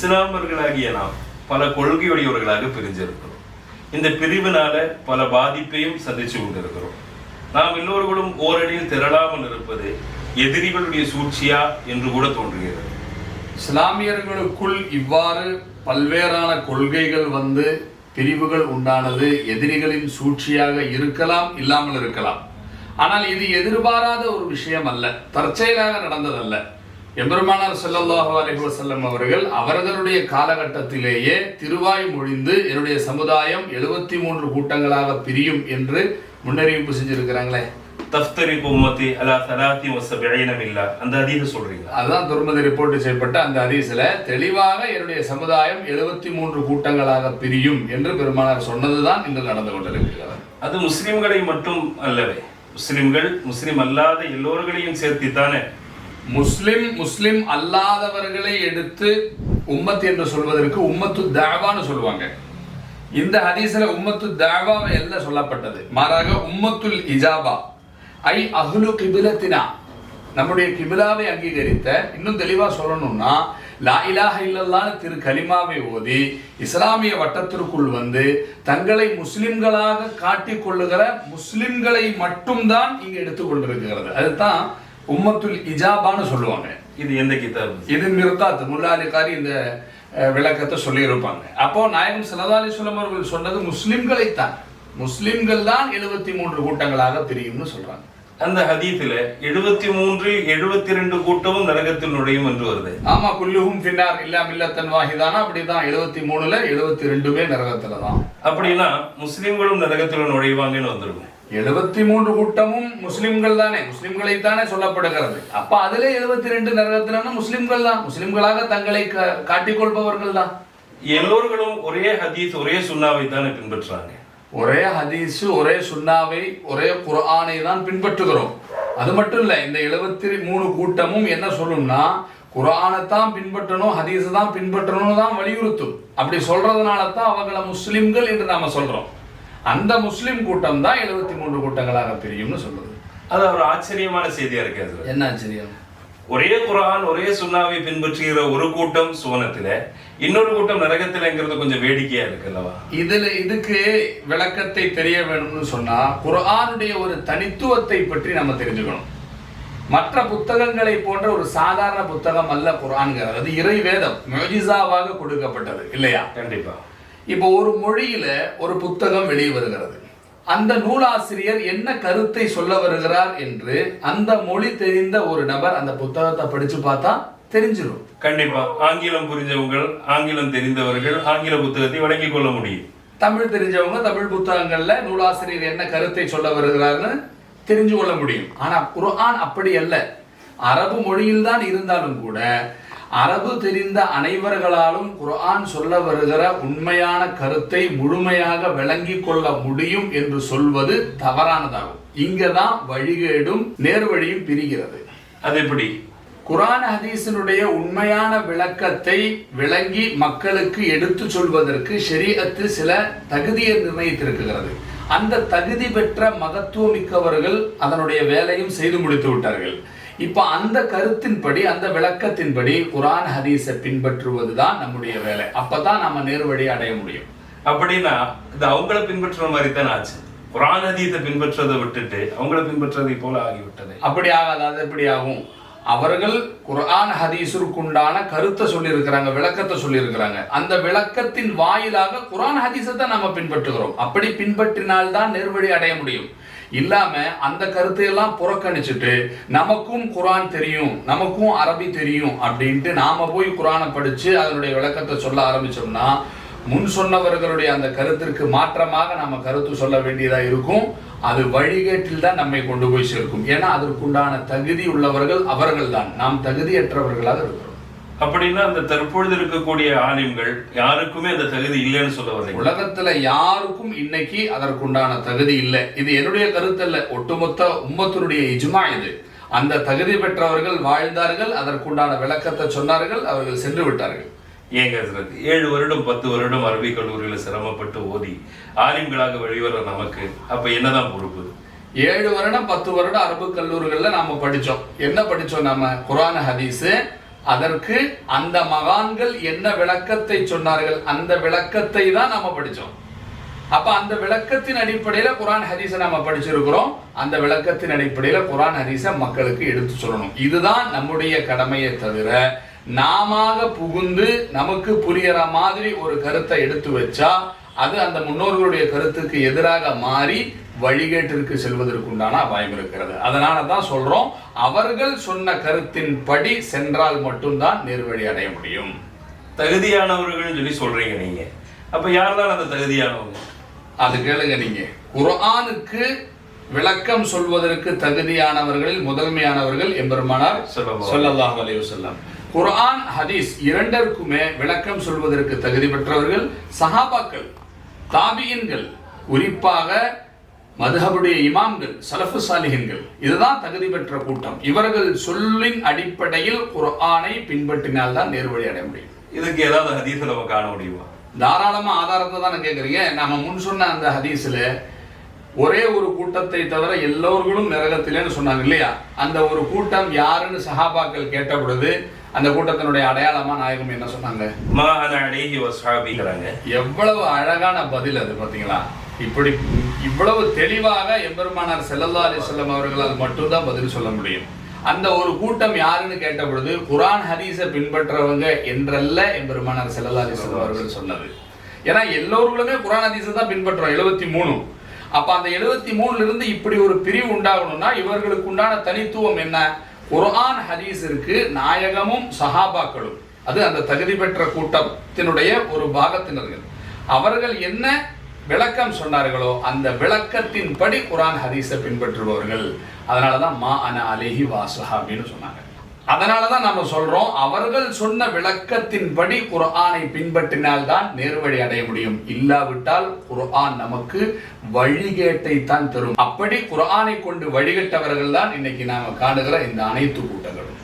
இஸ்லாமர்களாகிய நாம் பல கொள்கையுடையவர்களாக பிரிஞ்சிருக்கிறோம். இந்த பிரிவினால பல பாதிப்பையும் சந்திச்சு கொண்டிருக்கிறோம். நாம் எல்லோர்களும் ஓரடியில் திரளாமல் இருப்பது எதிரிகளுடைய சூழ்ச்சியா என்று கூட தோன்றுகிறது. இஸ்லாமியர்களுக்குள் இவ்வாறு பல்வேறான கொள்கைகள் வந்து பிரிவுகள் உண்டானது எதிரிகளின் சூழ்ச்சியாக இருக்கலாம் இல்லாமல் இருக்கலாம். ஆனால் இது எதிர்பாராத ஒரு விஷயம் அல்ல தற்செயலாக நடந்ததல்ல. எம்பெருமானார் ஸல்லல்லாஹு அலைஹி வஸல்லம் அவர்கள் அவர்களுடைய காலகட்டத்திலேயே திருவாய் மொழிந்து என்னுடைய சமுதாயம் எழுபத்தி மூன்று கூட்டங்களாக பிரியும் என்று முன்னறிவிப்பு செஞ்சிருக்கிறாங்களே. தஃப்தரி உம்மத்தி அலா சலாத்தி வசபிழைனம் இல்லா அந்த அதீத சொல்றீங்க. அதுதான் துர்மதி ரிப்போர்ட் செய்யப்பட்ட அந்த ஹதீஸ்ல தெளிவாக என்னுடைய சமுதாயம் எழுபத்தி மூன்று கூட்டங்களாக பிரியும் என்று பெருமானார் சொன்னதுதான் இன்று நடந்து கொண்டிருக்கிறது. அது முஸ்லிம்களை மட்டும் அல்லவே முஸ்லிம்கள் முஸ்லிம் அல்லாத எல்லோர்களையும் சேர்த்தித்தானே முஸ்லிம் முஸ்லிம் அல்லாதவர்களை எடுத்து உம்மத் என்று சொல்வதற்கு உம்மத்து தாவான்னு சொல்லுவாங்க. இந்த ஹதீஸில் உம்மத்து தாவாவை எல்ல சொல்லப்பட்டது. மாறாக உம்மத்துல் இஜாபா ஐ அஹ்லு கிபிலத்தினா. நம்முடைய கிபிலாவை அங்கீகரித்த இன்னும் தெளிவா சொல்லணும்னா லா இலாக இல்லல்லான திரு கலிமாவை ஓதி இஸ்லாமிய வட்டத்திற்குள் வந்து தங்களை முஸ்லிம்களாக காட்டிக் கொள்ளுகிற முஸ்லிம்களை மட்டும்தான் இங்கே எடுத்துக்கொண்டிருக்கிறது அதுதான் உம்மத்துல் இஜாபான்னு சொல்லுவாங்க. இது எந்த கிதாப்? இது மிர்தாத் முல்லா அலிகாரி இந்த விளக்கத்தை சொல்லியிருப்பாங்க. அப்போ நாயகம் சல்லா அலிஸ்லாம் அவர்கள் சொன்னது முஸ்லிம்களைத்தான். முஸ்லிம்கள் தான் எழுபத்தி மூன்று கூட்டங்களாக பிரியும்னு சொல்றாங்க. அந்த ஹதீஸில் எழுபத்தி மூன்றில் எழுபத்தி ரெண்டு கூட்டமும் நரகத்தில் நுழையும் என்று வருது. ஆமா குல்லுஹும் ஃபின்னார் இல்லா மில்லத்தன் வாஹிதானா? அப்படிதான் எழுபத்தி மூணுல எழுபத்தி ரெண்டுமே நரகத்துல தான். அப்படின்னா முஸ்லிம்களும் நரகத்தில் நுழைவாங்கன்னு வந்துருக்கும். எழுபத்தி மூன்று கூட்டமும் முஸ்லிம்கள் தானே? முஸ்லிம்களை தானே சொல்லப்படுகிறது. அப்ப அதுல எழுபத்தி ரெண்டு நரகத்திலான முஸ்லிம்கள் தான். முஸ்லிம்களாக தங்களை காட்டிக்கொள்பவர்கள் தான். எல்லோர்களும் ஒரே ஹதீஸ் ஒரே சுண்ணாவை தானே பின்பற்றுறாங்க. ஒரே ஹதீஸ் ஒரே சுன்னாவை ஒரே குர்ஆனை தான் பின்பற்றுகிறோம். அது மட்டும் இல்ல இந்த எழுபத்தி மூணு கூட்டமும் என்ன சொல்லும்னா குர்ஆனை தான் பின்பற்றணும் ஹதீஸை தான் பின்பற்றணும்னு தான் வலியுறுத்தும். அப்படி சொல்றதுனால தான் அவங்கள முஸ்லிம்கள் என்று நாம சொல்றோம். அந்த முஸ்லிம் கூட்டம் தான் எழுபத்தி மூன்று கூட்டங்களாக பிரியும்னு சொல்லுது. அது ஒரு ஆச்சரியமான செய்தியா இருக்காது என்ன ஆச்சரியம்? ஒரே குரான் ஒரே சுண்ணாவை பின்பற்றுகிற ஒரு கூட்டம் சுவனத்தில இன்னொரு கூட்டம் நரகத்திலங்கிறது கொஞ்சம் வேடிக்கையா இருக்குல்லவா? இதுல இதுக்கு விளக்கத்தை தெரிய வேணும்னு சொன்னா குர்ஆனுடைய ஒரு தனித்துவத்தை பற்றி நம்ம தெரிஞ்சுக்கணும். மற்ற புத்தகங்களை போன்ற ஒரு சாதாரண புத்தகம் அல்ல குர்ஆன்கிறது. அது இறை வேதம் முஜிசாவாக கொடுக்கப்பட்டது இல்லையா? கண்டிப்பா. இப்போ ஒரு மொழியில ஒரு புத்தகம் வெளியே வருகிறது. அந்த நூலாசிரியர் என்ன கருத்தை சொல்ல வருகிறார் என்று அந்த மொழி தெரிந்த ஒரு நபர் அந்த புத்தகத்தை படிச்சு பார்த்தா தெரிஞ்சிடும் கண்டிப்பா. ஆங்கிலம் புரிஞ்சவங்க ஆங்கிலம் தெரிந்தவர்கள் ஆங்கில புத்தகத்தை வழங்கிக் கொள்ள முடியும். தமிழ் தெரிஞ்சவங்க தமிழ் புத்தகங்கள்ல நூலாசிரியர் என்ன கருத்தை சொல்ல வருகிறார்னு தெரிஞ்சு கொள்ள முடியும். ஆனா குர்ஆன் அப்படி அல்ல. அரபு மொழியில் தான் இருந்தாலும் கூட அரபு தெரிந்த அனைவர்களாலும் குர்ஆன் சொல்ல வருகிற உண்மையான கருத்தை முழுமையாக விளங்கி கொள்ள முடியும் என்று சொல்வது தவறானதாகும். இங்கதான் வழிகேடும் நேர்வழியும் பிரிகிறது. அது எப்படி? குர்ஆன் ஹதீஸினுடைய உண்மையான விளக்கத்தை விளங்கி மக்களுக்கு எடுத்து சொல்வதற்கு ஷரீஅத்து சில தகுதியை நிர்ணயித்திருக்கிறது. அந்த தகுதி பெற்ற மகத்துவமிக்கவர்கள் அதனுடைய வேலையும் செய்து முடித்து விட்டார்கள். இப்ப அந்த கருத்தின்படி அந்த விளக்கத்தின்படி குர்ஆன் ஹதீஸை பின்பற்றுவது தான் நம்முடைய வேலை. அப்பதான் நம்ம நேர்வழி அடைய முடியும். அப்படின்னா இது அவங்கள பின்பற்றுற மாதிரி தான் ஆச்சு. குரான் ஹதீஸை பின்பற்றதை விட்டுட்டு அவங்கள பின்பற்றதை போல ஆகிவிட்டது. அப்படி ஆகாது? அது எப்படி ஆகும்? அவர்கள் குர்ஆன் ஹதீஸிற்குண்டான கருத்தை சொல்லியிருக்கிறாங்க விளக்கத்தை சொல்லியிருக்கிறாங்க. அந்த விளக்கத்தின் வாயிலாக குர்ஆன் ஹதீஸை தான் நம்ம பின்பற்றுகிறோம். அப்படி பின்பற்றினால்தான் நேர்வழி அடைய முடியும். இல்லாம அந்த கருத்தை எல்லாம் புறக்கணிச்சுட்டு நமக்கும் குரான் தெரியும் நமக்கும் அரபி தெரியும் அப்படின்ட்டு நாம போய் குரானை படிச்சு அதனுடைய விளக்கத்தை சொல்ல ஆரம்பிச்சோம்னா முன் சொன்னவர்களுடைய அந்த கருத்திற்கு மாற்றமாக நாம கருத்து சொல்ல வேண்டியதா இருக்கும். அது வழிகேட்டில் தான் நம்மை கொண்டு போய் சேர்க்கும். ஏன்னா அதற்குண்டான தகுதி உள்ளவர்கள் அவர்கள் தான் நாம் தகுதியற்றவர்களாக இருக்கிறோம். அப்படின்னா அந்த தற்பொழுது இருக்கக்கூடிய ஆலிம்கள் யாருக்குமே அந்த தகுதி இல்லைன்னு சொல்ல வர்றீங்க உலகத்துல யாருக்கும் இன்னைக்கு அதற்குண்டான தகுதி இல்லை. இது என்னுடைய கருத்து அல்ல ஒட்டுமொத்த உம்மத்தினுடைய இஜ்மா இது. அந்த தகுதி பெற்றவர்கள் வாழ்ந்தார்கள் அதற்குண்டான விளக்கத்தை சொன்னார்கள் அவர்கள் சென்று விட்டார்கள். ஏங்க ஏழு வருடம் பத்து வருடம் அரபிக் கல்லூரியில சிரமப்பட்டு ஓதி ஆலிம்களாக வெளிவர நமக்கு அப்ப என்னதான் பொறுப்பு? ஏழு வருடம் பத்து வருடம் அரபு கல்லூரிகள்ல நாம படிச்சோம். என்ன படிச்சோம் நம்ம குரான் ஹதீஸு. அதற்கு அந்த மகான்கள் என்ன விளக்கத்தை சொன்னார்கள்? அந்த விளக்கத்தை தான் நாம படிச்சோம். அப்ப அந்த விளக்கத்தின் அடிப்படையில குரான் ஹதீஸை நாம் படிச்சிருக்கிறோம். அந்த விளக்கத்தின் அடிப்படையில குரான் ஹதீஸை மக்களுக்கு எடுத்து சொல்லணும். இதுதான் நம்முடைய கடமையை தவிர நாம புகுந்து நமக்கு புரியற மாதிரி ஒரு கருத்தை எடுத்து வச்சா அது அந்த முன்னோர்களுடைய கருத்துக்கு எதிராக மாறி வழிகேட்டிற்கு செல்வதற்குண்டான அபாயம் இருக்கிறது. அதனால தான் சொல்றோம் அவர்கள் சொன்ன கருத்தின் படி சென்றால் மட்டும்தான் நேர்வழி அடைய முடியும். தகுதியானவர்கள் சொல்லி சொல்றீங்க நீங்க. அப்ப யார் தான் அந்த தகுதியானவங்க? அது கேளுங்க நீங்க. குர்ஆனுக்கு விளக்கம் சொல்வதற்கு தகுதியானவர்களில் முதன்மையானவர்கள் எம்பெருமானார் ஸல்லல்லாஹு ஸல்லல்லாஹு குர்ஆன் ஹதீஸ் இரண்டிற்குமே விளக்கம் சொல்வதற்கு தகுதி பெற்றவர்கள் சஹாபாக்கள் தாபியின்கள் குறிப்பாக மதுஹபுடைய இமாம்கள் சலஃபு சாலிஹின்கள். இதுதான் தகுதி பெற்ற கூட்டம். இவர்கள் சொல்லின் அடிப்படையில் குர்ஆனை பின்பற்றினால் தான் நேர்வழி அடைய முடியும். இதுக்கு ஏதாவது ஹதீஸை நம்ம காண முடியுமா? தாராளமா ஆதாரத்தை தானே கேட்குறீங்க நாம முன் சொன்ன அந்த ஹதீஸ்ல ஒரே ஒரு கூட்டத்தை தவிர எல்லோர்களும் நரகத்திலேன்னு சொன்னாங்க இல்லையா? அந்த ஒரு கூட்டம் யாருன்னு சஹாபாக்கள் கேட்ட பொழுது அந்த கூட்டத்தினுடைய அடையாளமா நாயகம் என்ன சொன்னாங்க? எவ்வளவு அழகான பதில் அது பாத்தீங்களா? இப்படி இவ்வளவு தெளிவாக எம்பெருமானார் ஸல்லல்லாஹு அலைஹி வஸல்லம் அவர்களால் மட்டும்தான் பதில் சொல்ல முடியும். அந்த ஒரு கூட்டம் யாருன்னு கேட்ட பொழுது குர்ஆன் ஹதீஸை பின்பற்றவங்க என்றல்ல எம்பெருமானார் ஸல்லல்லாஹு அலைஹி வஸல்லம் அவர்கள் சொன்னது. ஏன்னா எல்லோருமே குர்ஆன் ஹதீஸை தான் பின்பற்றுறோம் எழுபத்தி மூணு. அப்ப அந்த எழுபத்தி மூணுல இருந்து இப்படி ஒரு பிரிவு உண்டாகணும்னா இவர்களுக்கு உண்டான தனித்துவம் என்ன? குர்ஆன் ஹதீஸிற்கு நாயகமும் சஹாபாக்களும். அது அந்த தகுதி பெற்ற கூட்டத்தினுடைய ஒரு பாகத்தினர்கள். அவர்கள் என்ன விளக்கம் சொன்னார்களோ அந்த விளக்கத்தின் படி குரான் ஹதீஸை பின்பற்றுபவர்கள். அதனால தான் மா அன அலேஹி வாசுஹா அப்படின்னு சொன்னாங்க. அதனால தான் நம்ம சொல்றோம் அவர்கள் சொன்ன விளக்கத்தின்படி குர்ஆனை பின்பற்றினால் தான் நேர்வழி அடைய முடியும். இல்லாவிட்டால் குர்ஆன் நமக்கு வழிகேட்டை தான் தரும். அப்படி குர்ஆனை கொண்டு வழிகட்டவர்கள் தான் இன்னைக்கு நாம காணுகிற இந்த அனைத்து கூட்டங்களும்.